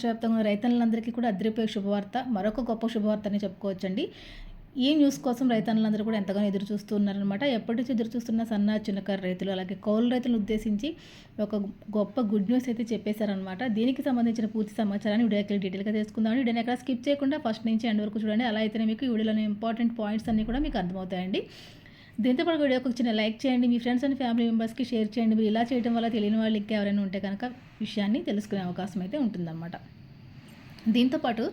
రాష్ట్ర వ్యాప్తంగా రైతన్నులందరికీ కూడా అద్రిపోయే శుభవార్త మరొక గొప్ప శుభవార్త అని చెప్పుకోవచ్చండి. ఈ న్యూస్ కోసం రైతన్నులందరూ కూడా ఎంతగానో ఎదురు చూస్తున్నారనమాట ఎప్పటి నుంచి ఎదురు చూస్తున్న సన్న చిన్నకారు రైతులు అలాగే కౌలు రైతులను ఉద్దేశించి ఒక గొప్ప గుడ్ న్యూస్ అయితే చెప్పేశారనమాట దీనికి సంబంధించిన పూర్తి సమాచారాన్ని వీడియోకి డీటెయిల్గా తెలుసుకుందామని వీడియోని ఎక్కడ స్కిప్ చేయకుండా ఫస్ట్ నుంచి ఎండ్ వరకు చూడండి. అలా అయితేనే మీకు ఈ వీడియోలోని ఇంపార్టెంట్ పాయింట్స్ అన్నీ కూడా మీకు అర్థమవుతాయండి. దీంతో పాటు వీడియోకి ఒక చిన్న లైక్ చేయండి. మీ ఫ్రెండ్స్ అండ్ ఫ్యామిలీ మెంబర్స్కి షేర్ చేయండి. మీరు ఇలా చేయడం వల్ల తెలియని వాళ్ళు ఎవరైనా ఉంటే కనుక విషయాన్ని తెలుసుకునే అవకాశం అయితే ఉంటుందన్నమాట. దీంతోపాటు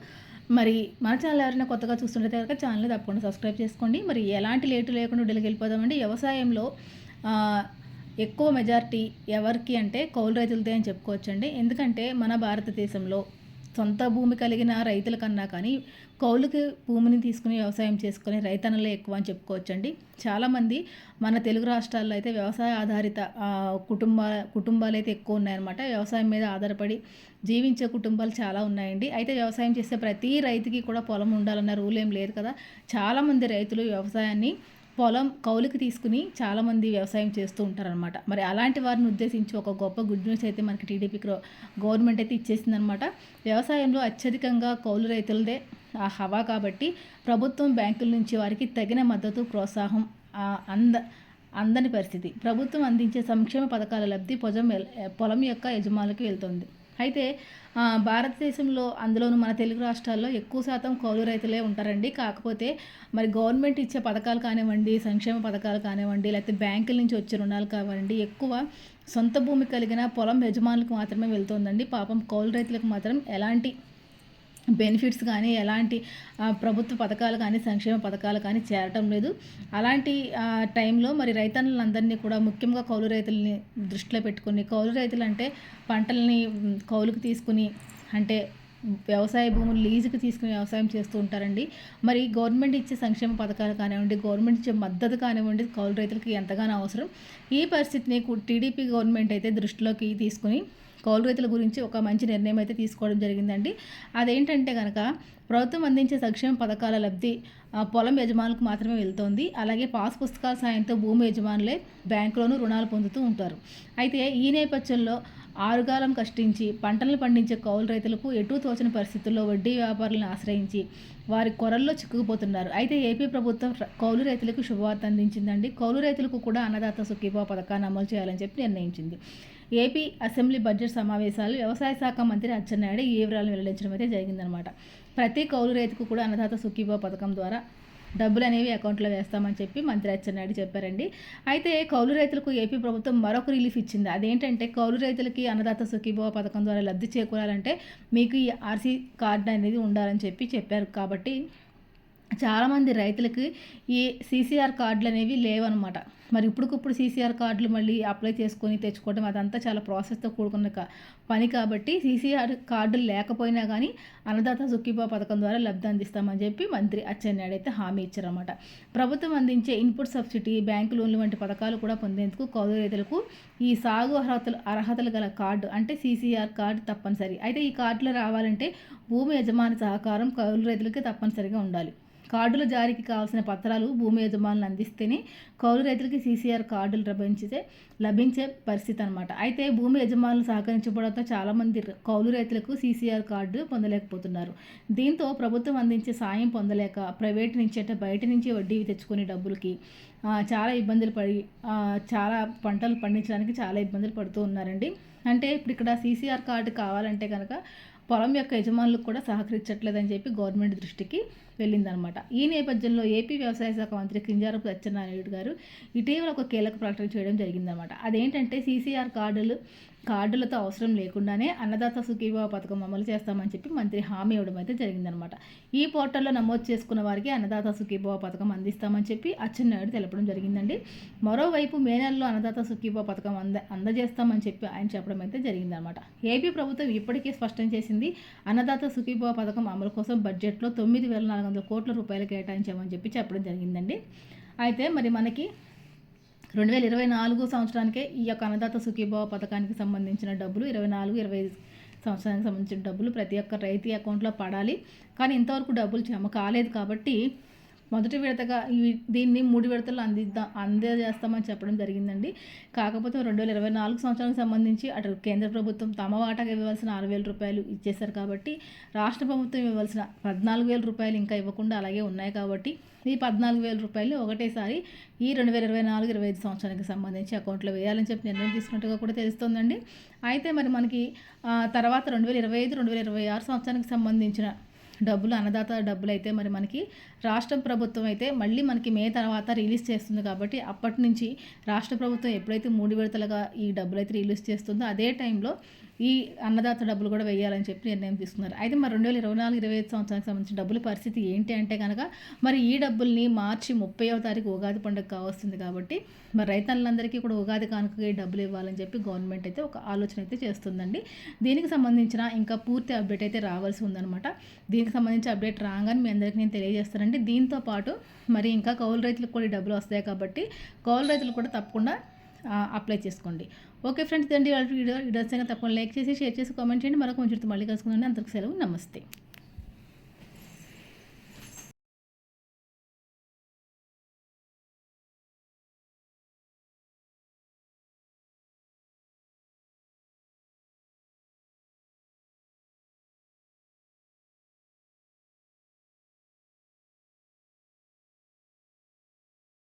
మరి మన ఛానల్ ఎవరైనా కొత్తగా చూస్తుంటే కనుక ఛానల్ తప్పకుండా సబ్స్క్రైబ్ చేసుకోండి. మరి ఎలాంటి లేటు లేకుండా వీడియోకి వెళ్ళిపోదామండి? వ్యవసాయంలో ఎక్కువ మెజారిటీ ఎవరికి అంటే కౌలు రైతులదే అని చెప్పుకోవచ్చండి. ఎందుకంటే మన భారతదేశంలో సొంత భూమి కలిగిన రైతుల కన్నా కానీ కౌలుకి భూమిని తీసుకుని వ్యవసాయం చేసుకునే రైతన్నలే ఎక్కువ అని చెప్పుకోవచ్చండి. చాలామంది మన తెలుగు రాష్ట్రాల్లో అయితే వ్యవసాయ ఆధారిత కుటుంబ కుటుంబాలు అయితే ఎక్కువ ఉన్నాయన్నమాట. వ్యవసాయం మీద ఆధారపడి జీవించే కుటుంబాలు చాలా ఉన్నాయండి. అయితే వ్యవసాయం చేసే ప్రతి రైతుకి కూడా పొలం ఉండాలన్న రూల్ ఏం లేదు కదా. చాలామంది రైతులు వ్యవసాయాన్ని పొలం కౌలుకి తీసుకుని చాలామంది వ్యవసాయం చేస్తూ ఉంటారనమాట మరి అలాంటి వారిని ఉద్దేశించి ఒక గొప్ప గుడ్ న్యూస్ అయితే మనకి టీడీపీ గవర్నమెంట్ అయితే ఇచ్చేసిందనమాట వ్యవసాయంలో అత్యధికంగా కౌలు రైతులదే ఆ హవా కాబట్టి ప్రభుత్వం బ్యాంకుల నుంచి వారికి తగిన మద్దతు ప్రోత్సాహం అంద అందని పరిస్థితి. ప్రభుత్వం అందించే సంక్షేమ పథకాల లబ్ధి పొజం పొలం యొక్క యజమానులకు వెళ్తుంది. అయితే భారతదేశంలో అందులోనూ మన తెలుగు రాష్ట్రాల్లో ఎక్కువ శాతం కౌలు రైతులే ఉంటారండి. కాకపోతే మరి గవర్నమెంట్ ఇచ్చే పథకాలు కానివ్వండి సంక్షేమ పథకాలు కానివ్వండి లేకపోతే బ్యాంకుల నుంచి వచ్చే రుణాలు కానివ్వండి ఎక్కువ సొంత భూమి కలిగిన పొలం యజమానులకు మాత్రమే వెళ్తుందండి. పాపం కౌలు రైతులకు మాత్రం ఎలాంటి బెనిఫిట్స్ కానీ ఎలాంటి ప్రభుత్వ పథకాలు కానీ సంక్షేమ పథకాలు కానీ చేరటం లేదు. అలాంటి టైంలో మరి రైతన్నులందరినీ కూడా ముఖ్యంగా కౌలు రైతులని దృష్టిలో పెట్టుకుని కౌలు రైతులు అంటే పంటల్ని కౌలుకు తీసుకుని అంటే వ్యవసాయ భూములు లీజుకి తీసుకుని వ్యవసాయం చేస్తూ ఉంటారండి. మరి గవర్నమెంట్ ఇచ్చే సంక్షేమ పథకాలు కానివ్వండి గవర్నమెంట్ ఇచ్చే మద్దతు కానివ్వండి కౌలు రైతులకి ఎంతగానో అవసరం. ఈ పరిస్థితిని టీడీపీ గవర్నమెంట్ అయితే దృష్టిలోకి తీసుకుని కౌలు రైతుల గురించి ఒక మంచి నిర్ణయం అయితే తీసుకోవడం జరిగిందండి. అదేంటంటే కనుక ప్రభుత్వం అందించే సంక్షేమ పథకాల లబ్ధి పొలం యజమానులకు మాత్రమే వెళ్తోంది. అలాగే పాస్ పుస్తకాల సాయంతో భూమి యజమానులే బ్యాంకులోనూ రుణాలు పొందుతూ ఉంటారు. అయితే ఈ నేపథ్యంలో ఆరుగాలం కష్టించి పంటలను పండించే కౌలు రైతులకు ఎటు తోచని పరిస్థితుల్లో వడ్డీ వ్యాపారులను ఆశ్రయించి వారి కొరల్లో చిక్కుకుపోతున్నారు. అయితే ఏపీ ప్రభుత్వం కౌలు రైతులకు శుభవార్త అందించిందండి. కౌలు రైతులకు కూడా అన్నదాత సుఖీభావ పథకాన్ని అమలు చేయాలని చెప్పి నిర్ణయించింది. ఏపీ అసెంబ్లీ బడ్జెట్ సమావేశాలు వ్యవసాయ శాఖ మంత్రి అచ్చెన్నాయుడు ఈ వివరాలను వెల్లడించడం అయితే జరిగిందనమాట ప్రతి కౌలు రైతుకు కూడా అన్నదాత సుఖీభా పథకం ద్వారా డబ్బులు అనేవి అకౌంట్లో వేస్తామని చెప్పి మంత్రి అచ్చెన్నాయుడు చెప్పారండి. అయితే కౌలు రైతులకు ఏపీ ప్రభుత్వం మరొక రిలీఫ్ ఇచ్చింది. అదేంటంటే కౌలు రైతులకి అన్నదాత సుఖీభవ పథకం ద్వారా లబ్ధి చేకూరాలంటే మీకు ఈ ఆర్సీ కార్డు అనేది ఉండాలని చెప్పి చెప్పారు. కాబట్టి చాలామంది రైతులకి ఈ సీసీఆర్ కార్డులు అనేవి లేవన్నమాట. మరి ఇప్పుడుకిప్పుడు సీసీఆర్ కార్డులు మళ్ళీ అప్లై చేసుకొని తెచ్చుకోవడం అదంతా చాలా ప్రాసెస్తో కూడుకున్న పని కాబట్టి సీసీఆర్ కార్డులు లేకపోయినా కానీ అన్నదాత సుఖీబా పథకం ద్వారా లబ్ధి అందిస్తామని చెప్పి మంత్రి అచ్చెన్నాయుడు అయితే హామీ ఇచ్చారన్నమాట. ప్రభుత్వం అందించే ఇన్పుట్ సబ్సిడీ బ్యాంకు లోన్లు వంటి పథకాలు కూడా పొందేందుకు కౌలు రైతులకు ఈ సాగు అర్హతలు అర్హతలు గల కార్డు అంటే సీసీఆర్ కార్డు తప్పనిసరి. అయితే ఈ కార్డులు రావాలంటే భూమి యజమాని సహకారం కౌలు రైతులకి తప్పనిసరిగా ఉండాలి. కార్డుల జారీకి కావాల్సిన పత్రాలు భూమి యజమానులు అందిస్తేనే కౌలు రైతులకి సీసీఆర్ కార్డులు లభించితే లభించే పరిస్థితి అనమాట అయితే భూమి యజమానులు సహకరించబడంతో చాలామంది కౌలు రైతులకు సీసీఆర్ కార్డు పొందలేకపోతున్నారు. దీంతో ప్రభుత్వం అందించే సాయం పొందలేక ప్రైవేట్ నుంచి అంటే బయట నుంచి వడ్డీ తెచ్చుకునే డబ్బులకి చాలా ఇబ్బందులు పడి చాలా పంటలు పండించడానికి చాలా ఇబ్బందులు పడుతూ ఉన్నారండి. అంటే ఇప్పుడు ఇక్కడ సీసీఆర్ కార్డు కావాలంటే కనుక పొలం యొక్క యజమానులకు కూడా సహకరించట్లేదని చెప్పి గవర్నమెంట్ దృష్టికి వెళ్ళిందనమాట. ఈ నేపథ్యంలో ఏపీ వ్యవసాయ శాఖ మంత్రి కింజారపు సత్యనారాయణ గారు ఇటీవల ఒక కీలక ప్రకటన చేయడం జరిగిందనమాట. అదేంటంటే సీసీఆర్ కార్డులు కార్డులతో అవసరం లేకుండానే అన్నదాత సుఖీభావ పథకం అమలు చేస్తామని చెప్పి మంత్రి హామీ ఇవ్వడం అయితే జరిగిందనమాట. ఈ పోర్టల్లో నమోదు చేసుకున్న వారికి అన్నదాత సుఖీభావ పథకం అందిస్తామని చెప్పి అచ్చెన్నాయుడు తెలపడం జరిగిందండి. మరోవైపు మే నెలలో అన్నదాత సుఖీభావ పథకం అంద అందజేస్తామని చెప్పి ఆయన చెప్పడం అయితే జరిగిందనమాట. ఏపీ ప్రభుత్వం ఇప్పటికే స్పష్టం చేసింది అన్నదాత సుఖీభావ పథకం అమలు కోసం బడ్జెట్లో తొమ్మిది వేల నాలుగు వందల కోట్ల రూపాయలు కేటాయించామని చెప్పి చెప్పడం జరిగిందండి. అయితే మరి మనకి రెండు వేల ఇరవై నాలుగు సంవత్సరానికే ఈ యొక్క అన్నదాత సుఖీభావ పథకానికి సంబంధించిన డబ్బులు ఇరవై నాలుగు ఇరవై సంవత్సరానికి సంబంధించిన డబ్బులు ప్రతి ఒక్క రైతు అకౌంట్లో పడాలి. కానీ ఇంతవరకు డబ్బులు జమ కాలేదు కాబట్టి మొదటి విడతగా దీన్ని మూడు విడతలు అందిద్దాం అందజేస్తామని చెప్పడం జరిగిందండి. కాకపోతే రెండు వేల ఇరవై నాలుగు సంవత్సరానికి సంబంధించి అటు కేంద్ర ప్రభుత్వం తమ వాటాగా ఇవ్వవలసిన ఆరు వేల రూపాయలు ఇచ్చేశారు కాబట్టి రాష్ట్ర ప్రభుత్వం ఇవ్వవలసిన పద్నాలుగు వేల రూపాయలు ఇంకా ఇవ్వకుండా అలాగే ఉన్నాయి కాబట్టి ఈ పద్నాలుగు వేల రూపాయలు ఒకటేసారి ఈ రెండు వేల ఇరవై నాలుగు ఇరవై ఐదు సంవత్సరానికి సంబంధించి అకౌంట్లో వేయాలని చెప్పి నిర్ణయం తీసుకున్నట్టుగా కూడా తెలుస్తోందండి. అయితే మరి మనకి తర్వాత రెండు వేల ఇరవై ఐదు రెండు వేల ఇరవై ఆరు సంవత్సరానికి సంబంధించిన డబ్బులు అన్నదాత డబ్బులు అయితే మరి మనకి రాష్ట్ర ప్రభుత్వం అయితే మళ్ళీ మనకి మే తర్వాత రిలీజ్ చేస్తుంది కాబట్టి అప్పటి నుంచి రాష్ట్ర ప్రభుత్వం ఎప్పుడైతే మూడు విడతలుగా ఈ డబ్బులు అయితే రిలీజ్ చేస్తుందో అదే టైంలో ఈ అన్నదాత డబ్బులు కూడా వేయాలని చెప్పి నిర్ణయం తీసుకున్నారు. అయితే మరి రెండు వేల ఇరవై నాలుగు ఇరవై ఐదు సంవత్సరానికి సంబంధించిన డబ్బుల పరిస్థితి ఏంటి అంటే కనుక మరి ఈ డబ్బుల్ని మార్చి ముప్పైవ తారీఖు ఉగాది పండుగ కావస్తుంది కాబట్టి మరి రైతన్నులందరికీ కూడా ఉగాది కానుకగా ఈ డబ్బులు ఇవ్వాలని చెప్పి గవర్నమెంట్ అయితే ఒక ఆలోచన అయితే చేస్తుందండి. దీనికి సంబంధించిన ఇంకా పూర్తి అప్డేట్ అయితే రావాల్సి ఉందన్నమాట. దీనికి సంబంధించి అప్డేట్ రాగానే మీ అందరికీ నేను తెలియజేస్తానండి. దీంతో పాటు మరి ఇంకా కౌలు రైతులకు కూడా డబ్బులు వస్తాయి కాబట్టి కౌలు రైతులు కూడా తప్పకుండా అప్లై చేసుకోండి. ఓకే ఫ్రెండ్స్ ఇదండి వాళ్ళ వీడియో. తప్పకుండా లైక్ చేసి షేర్ చేసి కామెంట్ చేయండి. మరొక మంచి మళ్ళీ కలుసుకుందండి అందరికి సెలవు. నమస్తే.